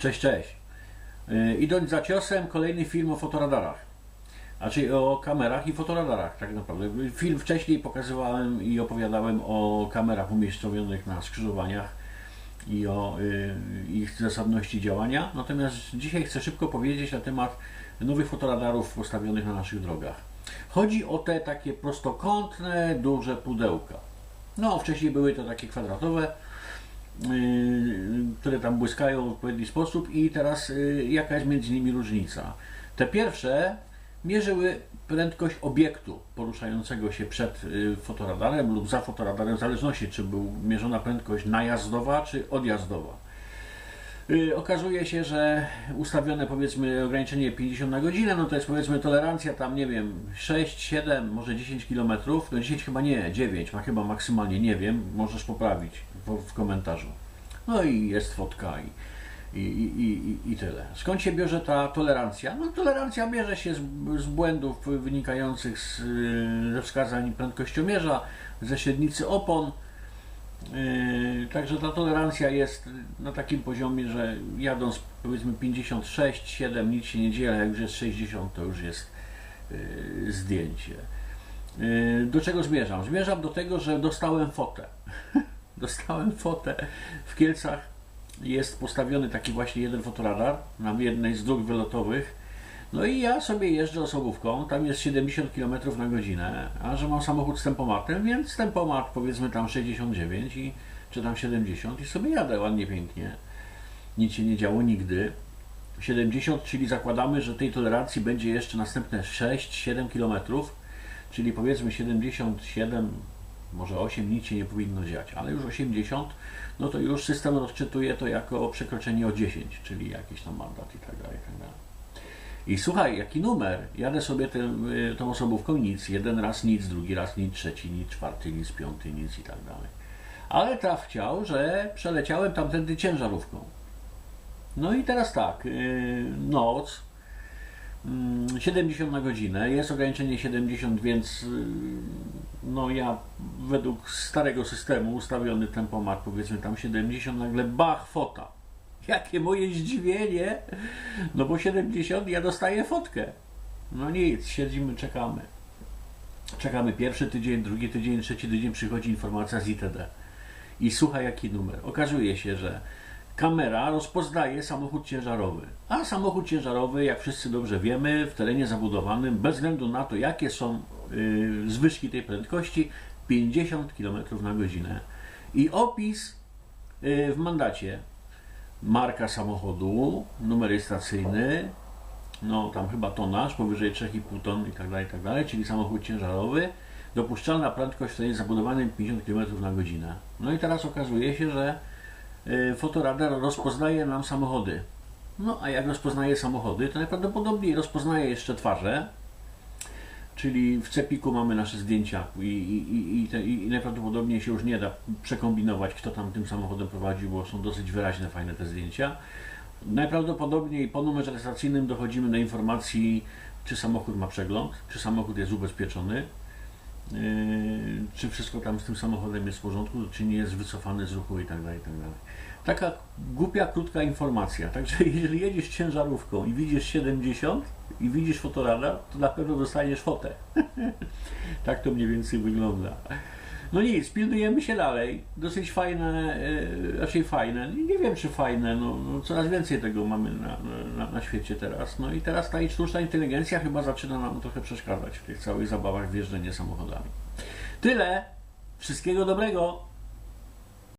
Cześć, cześć. Yy, Idąc za ciosem, kolejny film o fotoradarach. Znaczy o kamerach i fotoradarach, tak naprawdę. Film wcześniej pokazywałem i opowiadałem o kamerach umieszczonych na skrzyżowaniach i o y, ich zasadności działania. Natomiast dzisiaj chcę szybko powiedzieć na temat nowych fotoradarów postawionych na naszych drogach. Chodzi o te takie prostokątne, duże pudełka. No, wcześniej były to takie kwadratowe, y, które tam błyskają w odpowiedni sposób i teraz y, jaka jest między nimi różnica? Te pierwsze mierzyły prędkość obiektu poruszającego się przed y, fotoradarem lub za fotoradarem, w zależności czy był mierzona prędkość najazdowa czy odjazdowa. Y, Okazuje się, że ustawione powiedzmy ograniczenie 50 na godzinę, no to jest powiedzmy tolerancja tam nie wiem 6, 7, może 10 km. No 10 chyba nie, 9 ma chyba maksymalnie, nie wiem, możesz poprawić w, komentarzu. No i jest fotka i, i, i, i, i tyle. Skąd się bierze ta tolerancja? No tolerancja bierze się z, z błędów wynikających z, y, ze wskazań prędkościomierza, ze średnicy opon. Yy, Także ta tolerancja jest na takim poziomie, że jadąc powiedzmy 56, 7 nic się nie dzieje, jak już jest 60 to już jest yy, zdjęcie. Yy, Do czego zmierzam? Zmierzam do tego, że dostałem fotę. dostałem fotę w Kielcach. Jest postawiony taki właśnie jeden fotoradar na jednej z dróg wylotowych. No i ja sobie jeżdżę osobówką, tam jest 70 km na godzinę, a że mam samochód z tempomatem, więc tempomat powiedzmy tam 69 i, czy tam 70 i sobie jadę ładnie, pięknie. Nic się nie działo nigdy. 70, czyli zakładamy, że tej tolerancji będzie jeszcze następne 6-7 km, czyli powiedzmy 77, może 8, nic się nie powinno dziać, ale już 80, no to już system rozczytuje to jako przekroczenie o 10, czyli jakiś tam mandat i tak dalej, i tak dalej. I słuchaj, jaki numer? Jadę sobie tym, y, tą osobówką nic. Jeden raz nic, drugi raz nic, trzeci nic, czwarty nic, piąty nic i tak dalej. Ale traf chciał, że przeleciałem tamtędy ciężarówką. No i teraz tak, yy, noc, mm, 70 na godzinę, jest ograniczenie 70, więc yy, no ja według starego systemu ustawiony tempomat powiedzmy tam 70, nagle bach, fota. Jakie moje zdziwienie, no bo 70 ja dostaję fotkę. No nic, siedzimy, czekamy. Czekamy pierwszy tydzień, drugi tydzień, trzeci tydzień przychodzi informacja z ITD. I słuchaj jaki numer. Okazuje się, że kamera rozpoznaje samochód ciężarowy. A samochód ciężarowy, jak wszyscy dobrze wiemy, w terenie zabudowanym, bez względu na to, jakie są y, zwyżki tej prędkości, 50 km na godzinę. I opis y, w mandacie marka samochodu, numer rejestracyjny, no tam chyba tonaż powyżej 3,5 ton tak tak dalej, czyli samochód ciężarowy, dopuszczalna prędkość w terenie zabudowanym 50 km na godzinę. No i teraz okazuje się, że y, fotoradar rozpoznaje nam samochody. No a jak rozpoznaje samochody, to najprawdopodobniej rozpoznaje jeszcze twarze, czyli w cepiku mamy nasze zdjęcia i, i, i, te, i najprawdopodobniej się już nie da przekombinować, kto tam tym samochodem prowadził, bo są dosyć wyraźne, fajne te zdjęcia. Najprawdopodobniej po numerze rejestracyjnym dochodzimy do informacji, czy samochód ma przegląd, czy samochód jest ubezpieczony, czy wszystko tam z tym samochodem jest w porządku, czy nie jest wycofany z ruchu i tak dalej, i tak. Taka głupia, krótka informacja. Także jeżeli jedziesz ciężarówką i widzisz 70 i widzisz fotoradar, to na pewno dostaniesz fotę. tak to mniej więcej wygląda. No nic, pilnujemy się dalej. Dosyć fajne, e, raczej fajne. Nie wiem czy fajne, no, no coraz więcej tego mamy na, na, na świecie teraz. No i teraz ta sztuczna inteligencja chyba zaczyna nam trochę przeszkadzać w tych całych zabawach w jeżdżenie samochodami. Tyle. Wszystkiego dobrego.